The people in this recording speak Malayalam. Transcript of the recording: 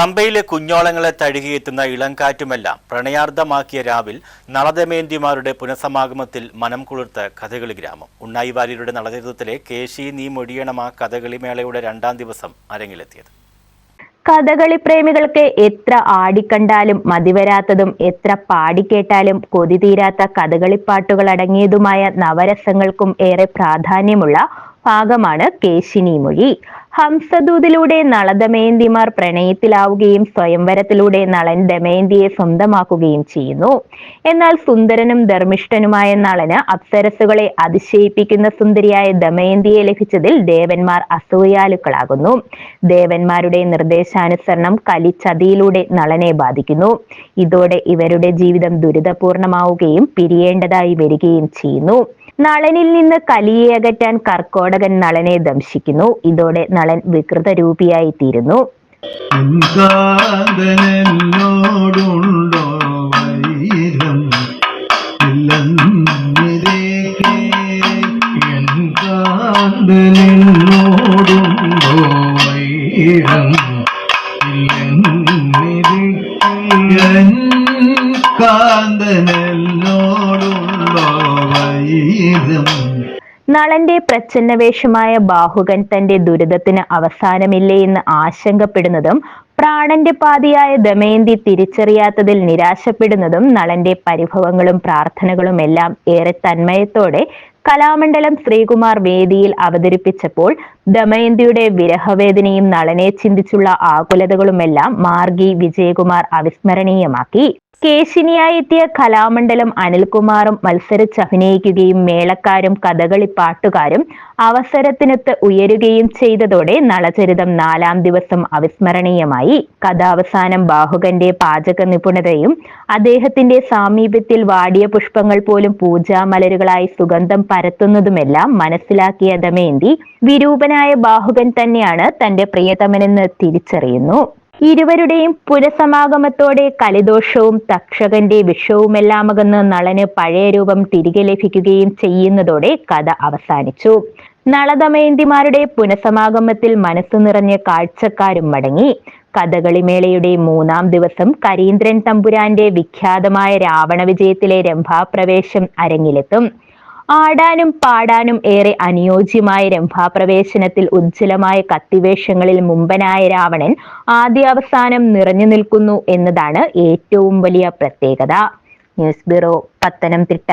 പമ്പയിലെ കുഞ്ഞോളങ്ങളെ തഴുകിയെത്തുന്ന ഇളങ്കാറ്റുമെല്ലാം പ്രണയാർദ്ധമാക്കിയ രാവിൽ നളദമേന്തിമാരുടെ പുനഃസമാഗമത്തിൽ മനം കുളിർത്ത കഥകളി ഗ്രാമം. ഉണ്ണായി വാര്യരുടെ നളചരിത്രത്തിലെ കേശി നീ മൊഴിയണം കഥകളി മേളയുടെ രണ്ടാം ദിവസം അരങ്ങിലെത്തിയത്. കഥകളി പ്രേമികൾക്ക് എത്ര ആടിക്കണ്ടാലും മതിവരാത്തതും എത്ര പാടിക്കേട്ടാലും കൊതി തീരാത്ത കഥകളിപ്പാട്ടുകൾ അടങ്ങിയതുമായ നവരസങ്ങൾക്കും ഏറെ പ്രാധാന്യമുള്ള ഭാഗമാണ് കേശിനി മൊഴി. ഹംസദൂതിലൂടെ നളദമയന്തിമാർ പ്രണയത്തിലാവുകയും സ്വയംവരത്തിലൂടെ നളൻ ദമയന്തിയെ സ്വന്തമാക്കുകയും ചെയ്യുന്നു. എന്നാൽ സുന്ദരനും ധർമ്മിഷ്ഠനുമായ നളന് അപ്സരസുകളെ അതിശയിപ്പിക്കുന്ന സുന്ദരിയായ ദമയന്തിയെ ലഭിച്ചതിൽ ദേവന്മാർ അസൂയാലുക്കളാകുന്നു. ദേവന്മാരുടെ നിർദ്ദേശാനുസരണം കലി ചതിയിലൂടെ നളനെ ബാധിക്കുന്നു. ഇതോടെ ഇവരുടെ ജീവിതം ദുരിതപൂർണമാവുകയും പിരിയേണ്ടതായി വരികയും ചെയ്യുന്നു. നളനിൽ നിന്ന് കലിയെ അകറ്റാൻ കർക്കോടകൻ നളനെ ദംശിക്കുന്നു. ഇതോടെ നളൻ വികൃത രൂപിയായി തീരുന്നു കാതനെന്നോടുണ്ടോ നളന്റെ പ്രച്ഛന്നവേഷമായ ബാഹുകൻ തന്റെ ദുരിതത്തിന് അവസാനമില്ലേ എന്ന് ആശങ്കപ്പെടുന്നതും പ്രാണന്റെ പാതിയായ ദമയന്തി തിരിച്ചറിയാത്തതിൽ നിരാശപ്പെടുന്നതും നളന്റെ പരിഭവങ്ങളും പ്രാർത്ഥനകളും എല്ലാം ഏറെ തന്മയത്തോടെ കലാമണ്ഡലം ശ്രീകുമാർ വേദിയിൽ അവതരിപ്പിച്ചപ്പോൾ ദമയന്തിയുടെ വിരഹവേദനയും നളനെ ചിന്തിച്ചുള്ള ആകുലതകളുമെല്ലാം മാർഗി വിജയകുമാർ അവിസ്മരണീയമാക്കി. കേശിനിയായി എത്തിയ കലാമണ്ഡലം അനിൽകുമാറും മത്സരിച്ചഭിനയിക്കുകയും മേളക്കാരും കഥകളി പാട്ടുകാരും അവസരത്തിനൊത്ത് ഉയരുകയും ചെയ്തതോടെ നളചരിതം നാലാം ദിവസം അവിസ്മരണീയമായി. കഥാവസാനം ബാഹുകന്റെ പാചക നിപുണതയും അദ്ദേഹത്തിന്റെ സാമീപ്യത്തിൽ വാടിയ പുഷ്പങ്ങൾ പോലും പൂജാമലരുകളായി സുഗന്ധം പരത്തുന്നതുമെല്ലാം മനസ്സിലാക്കിയ ദമയന്തി വിരൂപനായ ബാഹുകൻ തന്നെയാണ് തന്റെ പ്രിയതമനെന്ന് തിരിച്ചറിയുന്നു. ഇരുവരുടെയും പുനഃസമാഗമത്തോടെ കലിദോഷവും തക്ഷകന്റെ വിഷവുമെല്ലാം അകന്ന് നളന് പഴയ രൂപം തിരികെ ലഭിക്കുകയും ചെയ്യുന്നതോടെ കഥ അവസാനിച്ചു. നളദമയന്തിമാരുടെ പുനഃസമാഗമത്തിൽ മനസ്സു നിറഞ്ഞ കാഴ്ചക്കാരും മടങ്ങി. കഥകളിമേളയുടെ മൂന്നാം ദിവസം കരീന്ദ്രൻ തമ്പുരാന്റെ വിഖ്യാതമായ രാവണ വിജയത്തിലെ രംഭാപ്രവേശം അരങ്ങിലെത്തും. ആടാനും പാടാനും ഏറെ അനുയോജ്യമായ രംഭാപ്രവേശനത്തിൽ ഉജ്ജ്വലമായ കത്തിവേഷങ്ങളിൽ മുമ്പനായ രാവണൻ ആദ്യാവസാനം നിറഞ്ഞു നിൽക്കുന്നു എന്നതാണ് ഏറ്റവും വലിയ പ്രത്യേകത. News bureau Pathanamthitta.